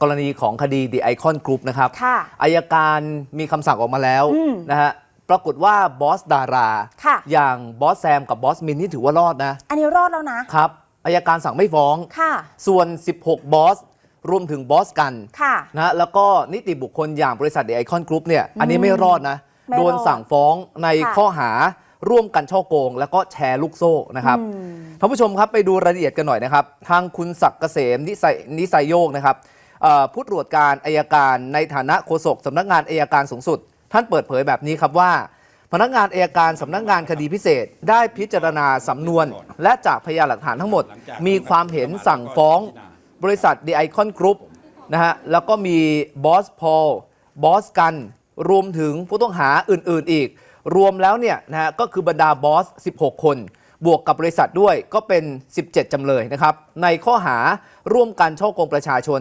กรณีของคดี The Icon Group นะครับค่ะอายการมีคำสั่งออกมาแล้วอืมนะฮะปรากฏว่าบอสดาราค่ะอย่างบอสแซมกับบอสมินนี่ถือว่ารอดนะ อันนี้รอดแล้วนะครับอายการสั่งไม่ฟ้องค่ะ ส่วน 16 บอส รวมถึงบอสกันค่ะนะแล้วก็นิติบุคคลอย่างบริษัทเด e ไอคอนกรุ๊ปเนี่ยอันนี้ไม่รอดนะไม่รอดโดนสั่งฟ้องในค่ะข้อหาร่วมกันช่อโกง แล้วก็แชร์ลูกโซ่นะครับอืมท่านผู้ชมครับไปดูรายละเอียดกันหน่อยนะครับ ทางคุณศักดิ์เกษมนิสัยนิสัยโยกนะครับเอ่อ ผู้ตรวจการอายการในฐานะโฆษกสำนักงานอายการสูงสุด ท่านเปิดเผยแบบนี้ครับว่า พนักงานอายการสำนักงานคดีพิเศษ ได้พิจารณาสำนวน และจากพยานหลักฐานทั้งหมด มีความเห็นสั่งฟ้อง บริษัท The Icon Group นะฮะแล้วก็มีบอสพอลบอสกันรวมถึงผู้ต้องหาอื่นๆอีก รวมแล้วเนี่ยนะฮะก็คือบรรดาบอส 16 คน บวกกับบริษัทด้วยก็เป็น 17 จำเลยนะครับ ในข้อหาร่วมกันช่อกงประชาชน